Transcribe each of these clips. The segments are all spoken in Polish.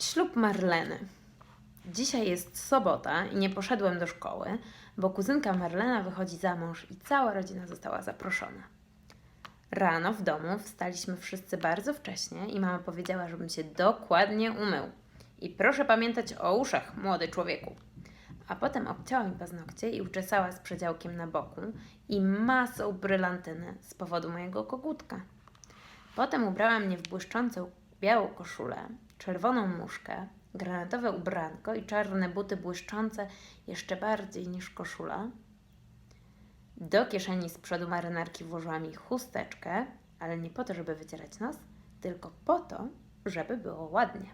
Ślub Marleny. Dzisiaj jest sobota i nie poszedłem do szkoły, bo kuzynka Marlena wychodzi za mąż i cała rodzina została zaproszona. Rano w domu wstaliśmy wszyscy bardzo wcześnie i mama powiedziała, żebym się dokładnie umył. I proszę pamiętać o uszach, młody człowieku. A potem obcięła mi paznokcie i uczesała z przedziałkiem na boku i masą brylantyny z powodu mojego kogutka. Potem ubrała mnie w błyszczącą białą koszulę, czerwoną muszkę, granatowe ubranko i czarne buty błyszczące jeszcze bardziej niż koszula. Do kieszeni z przodu marynarki włożyła mi chusteczkę, ale nie po to, żeby wycierać nos, tylko po to, żeby było ładnie.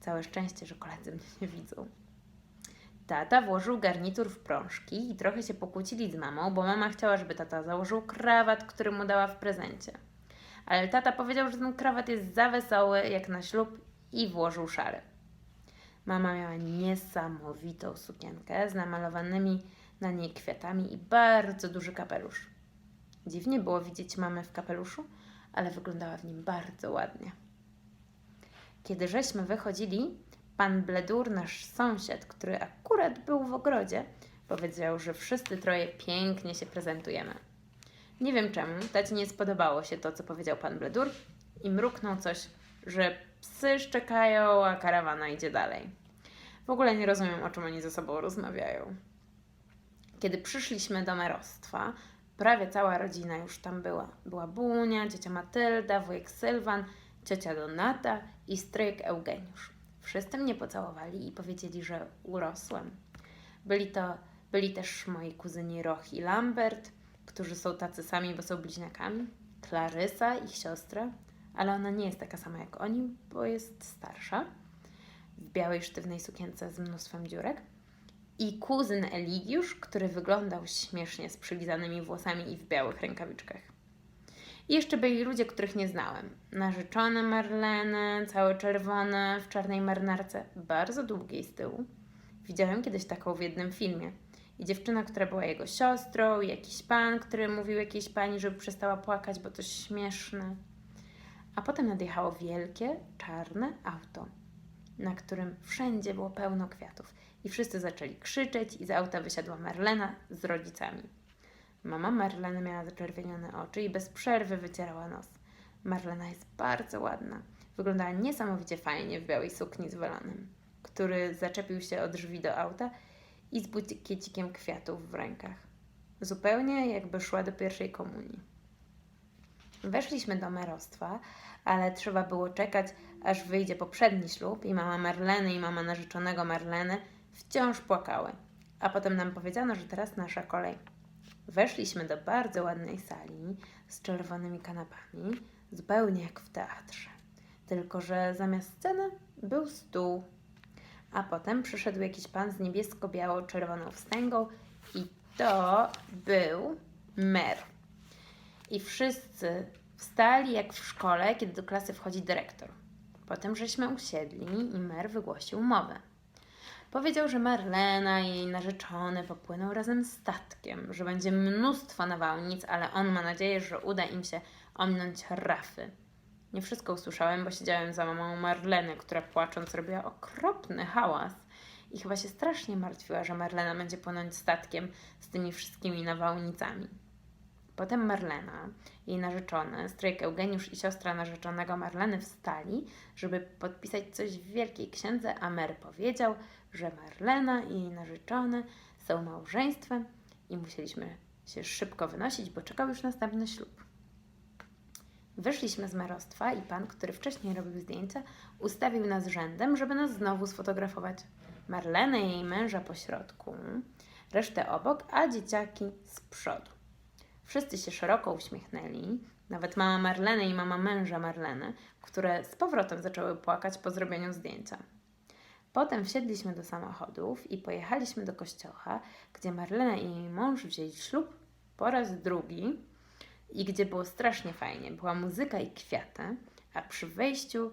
Całe szczęście, że koledzy mnie nie widzą. Tata włożył garnitur w prążki i trochę się pokłócili z mamą, bo mama chciała, żeby tata założył krawat, który mu dała w prezencie. Ale tata powiedział, że ten krawat jest za wesoły jak na ślub i włożył szary. Mama miała niesamowitą sukienkę z namalowanymi na niej kwiatami i bardzo duży kapelusz. Dziwnie było widzieć mamę w kapeluszu, ale wyglądała w nim bardzo ładnie. Kiedy żeśmy wychodzili, pan Bledur, nasz sąsiad, który akurat był w ogrodzie, powiedział, że wszyscy troje pięknie się prezentujemy. Nie wiem czemu, tacie nie spodobało się to, co powiedział pan Bledur i mruknął coś, że psy szczekają, a karawana idzie dalej. W ogóle nie rozumiem, o czym oni ze sobą rozmawiają. Kiedy przyszliśmy do merostwa, prawie cała rodzina już tam była. Była Bunia, ciocia Matylda, wujek Sylwan, ciocia Donata i stryjek Eugeniusz. Wszyscy mnie pocałowali i powiedzieli, że urosłem. Byli to, byli też moi kuzyni Roch i Lambert, którzy są tacy sami, bo są bliźniakami. Klarysa, ich siostra, ale ona nie jest taka sama jak oni, bo jest starsza. W białej sztywnej sukience z mnóstwem dziurek. I kuzyn Eligiusz, który wyglądał śmiesznie z przylizanymi włosami i w białych rękawiczkach. I jeszcze byli ludzie, których nie znałem. Narzeczone Marleny, całe czerwone, w czarnej marynarce, bardzo długiej z tyłu. Widziałem kiedyś taką w jednym filmie. I dziewczyna, która była jego siostrą, i jakiś pan, który mówił jakiejś pani, żeby przestała płakać, bo to śmieszne. A potem nadjechało wielkie, czarne auto, na którym wszędzie było pełno kwiatów. I wszyscy zaczęli krzyczeć i z auta wysiadła Marlena z rodzicami. Mama Marleny miała zaczerwienione oczy i bez przerwy wycierała nos. Marlena jest bardzo ładna. Wyglądała niesamowicie fajnie w białej sukni z welonem, który zaczepił się od drzwi do auta i z bukiecikiem kwiatów w rękach. Zupełnie jakby szła do pierwszej komunii. Weszliśmy do merostwa, ale trzeba było czekać, aż wyjdzie poprzedni ślub i mama Marleny i mama narzeczonego Marleny wciąż płakały. A potem nam powiedziano, że teraz nasza kolej. Weszliśmy do bardzo ładnej sali z czerwonymi kanapami, zupełnie jak w teatrze. Tylko, że zamiast sceny był stół. A potem przyszedł jakiś pan z niebiesko-biało-czerwoną wstęgą i to był mer. I wszyscy wstali jak w szkole, kiedy do klasy wchodzi dyrektor. Potem żeśmy usiedli i mer wygłosił mowę. Powiedział, że Marlena i jej narzeczony popłyną razem statkiem, że będzie mnóstwo nawałnic, ale on ma nadzieję, że uda im się ominąć rafy. Nie wszystko usłyszałem, bo siedziałem za mamą Marleny, która płacząc robiła okropny hałas i chyba się strasznie martwiła, że Marlena będzie płynąć statkiem z tymi wszystkimi nawałnicami. Potem Marlena, jej narzeczony, stryjek Eugeniusz i siostra narzeczonego Marleny wstali, żeby podpisać coś w Wielkiej Księdze, a mer powiedział, że Marlena i jej narzeczony są małżeństwem i musieliśmy się szybko wynosić, bo czekał już następny ślub. Wyszliśmy z merostwa i pan, który wcześniej robił zdjęcia, ustawił nas rzędem, żeby nas znowu sfotografować. Marlenę i jej męża po środku, resztę obok, a dzieciaki z przodu. Wszyscy się szeroko uśmiechnęli, nawet mama Marleny i mama męża Marleny, które z powrotem zaczęły płakać po zrobieniu zdjęcia. Potem wsiedliśmy do samochodów i pojechaliśmy do kościoła, gdzie Marlena i jej mąż wzięli ślub po raz drugi i gdzie było strasznie fajnie. Była muzyka i kwiaty, a przy wejściu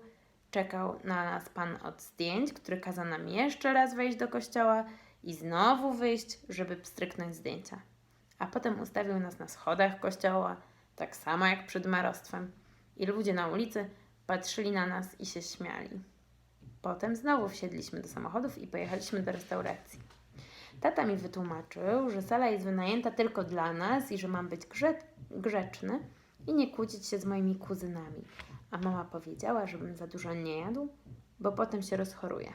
czekał na nas pan od zdjęć, który kazał nam jeszcze raz wejść do kościoła i znowu wyjść, żeby pstryknąć zdjęcia. A potem ustawił nas na schodach kościoła, tak samo jak przed marostwem. I ludzie na ulicy patrzyli na nas i się śmiali. Potem znowu wsiedliśmy do samochodów i pojechaliśmy do restauracji. Tata mi wytłumaczył, że sala jest wynajęta tylko dla nas i że mam być grze- grzeczny i nie kłócić się z moimi kuzynami. A mama powiedziała, żebym za dużo nie jadł, bo potem się rozchoruje.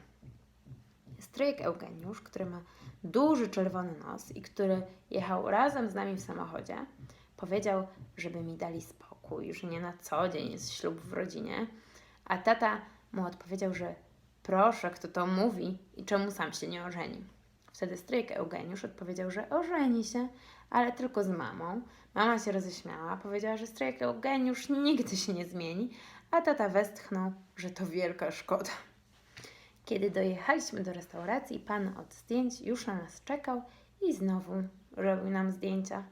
Stryjek Eugeniusz, który ma duży czerwony nos i który jechał razem z nami w samochodzie, powiedział, żeby mi dali spokój, że nie na co dzień jest ślub w rodzinie, a tata mu odpowiedział, że proszę, kto to mówi i czemu sam się nie ożeni. Wtedy stryjek Eugeniusz odpowiedział, że ożeni się, ale tylko z mamą. Mama się roześmiała, powiedziała, że stryjek Eugeniusz nigdy się nie zmieni, a tata westchnął, że to wielka szkoda. Kiedy dojechaliśmy do restauracji, pan od zdjęć już na nas czekał i znowu robił nam zdjęcia.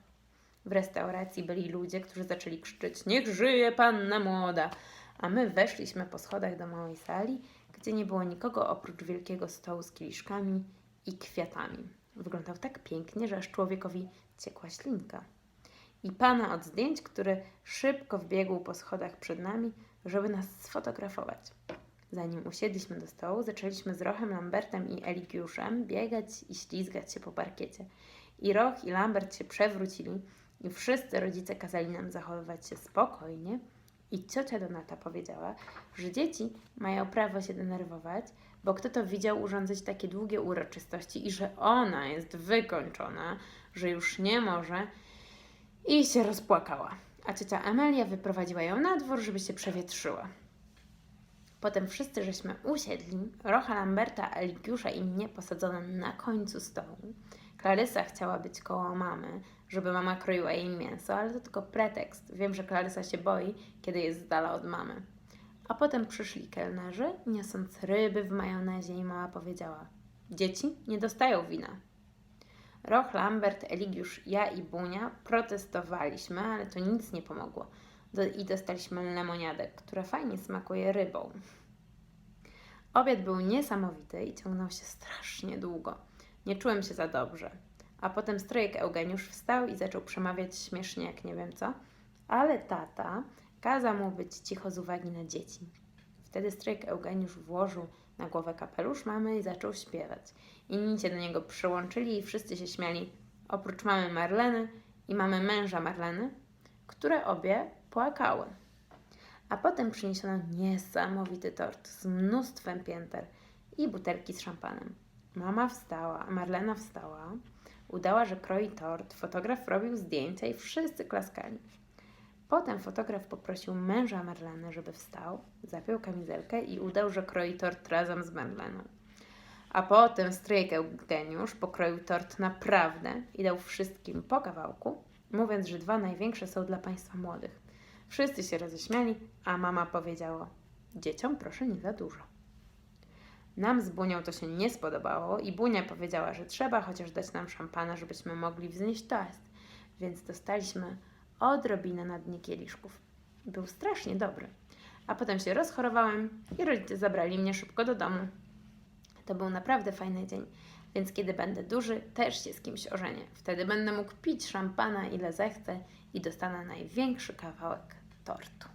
W restauracji byli ludzie, którzy zaczęli krzyczeć: Niech żyje panna młoda! A my weszliśmy po schodach do małej sali, gdzie nie było nikogo oprócz wielkiego stołu z kieliszkami i kwiatami. Wyglądał tak pięknie, że aż człowiekowi ciekła ślinka. I pana od zdjęć, który szybko wbiegł po schodach przed nami, żeby nas sfotografować. Zanim usiedliśmy do stołu, zaczęliśmy z Rochem, Lambertem i Eligiuszem biegać i ślizgać się po parkiecie. I Roch i Lambert się przewrócili i wszyscy rodzice kazali nam zachowywać się spokojnie. I ciocia Donata powiedziała, że dzieci mają prawo się denerwować, bo kto to widział urządzać takie długie uroczystości i że ona jest wykończona, że już nie może i się rozpłakała. A ciocia Amelia wyprowadziła ją na dwór, żeby się przewietrzyła. Potem wszyscy żeśmy usiedli, Rocha Lamberta, Eligiusza i mnie posadzono na końcu stołu. Klarysa chciała być koło mamy, żeby mama kroiła jej mięso, ale to tylko pretekst. Wiem, że Klarysa się boi, kiedy jest z dala od mamy. A potem przyszli kelnerzy, niosąc ryby w majonezie i mama powiedziała Dzieci nie dostają wina. Roch, Lambert, Eligiusz, ja i Bunia protestowaliśmy, ale to nic nie pomogło. I dostaliśmy lemoniadę, która fajnie smakuje rybą. Obiad był niesamowity i ciągnął się strasznie długo. Nie czułem się za dobrze. A potem strojek Eugeniusz wstał i zaczął przemawiać śmiesznie jak nie wiem co, ale tata kazał mu być cicho z uwagi na dzieci. Wtedy strojek Eugeniusz włożył na głowę kapelusz mamy i zaczął śpiewać. Inni się do niego przyłączyli i wszyscy się śmiali, oprócz mamy Marleny i mamy męża Marleny, które obie płakały. A potem przyniesiono niesamowity tort z mnóstwem pięter i butelki z szampanem. Mama wstała, Marlena wstała, udała, że kroi tort, fotograf robił zdjęcia i wszyscy klaskali. Potem fotograf poprosił męża Marleny, żeby wstał, zapiął kamizelkę i udał, że kroi tort razem z Marleną. A potem stryjek Eugeniusz pokroił tort naprawdę i dał wszystkim po kawałku, mówiąc, że dwa największe są dla państwa młodych. Wszyscy się roześmiali, a mama powiedziała: Dzieciom proszę nie za dużo. Nam z Bunią to się nie spodobało i Bunia powiedziała, że trzeba chociaż dać nam szampana, żebyśmy mogli wznieść toast, więc dostaliśmy odrobinę na dnie kieliszków. Był strasznie dobry. A potem się rozchorowałem i rodzice zabrali mnie szybko do domu. To był naprawdę fajny dzień, więc kiedy będę duży, też się z kimś ożenię. Wtedy będę mógł pić szampana ile zechcę i dostanę największy kawałek tortu.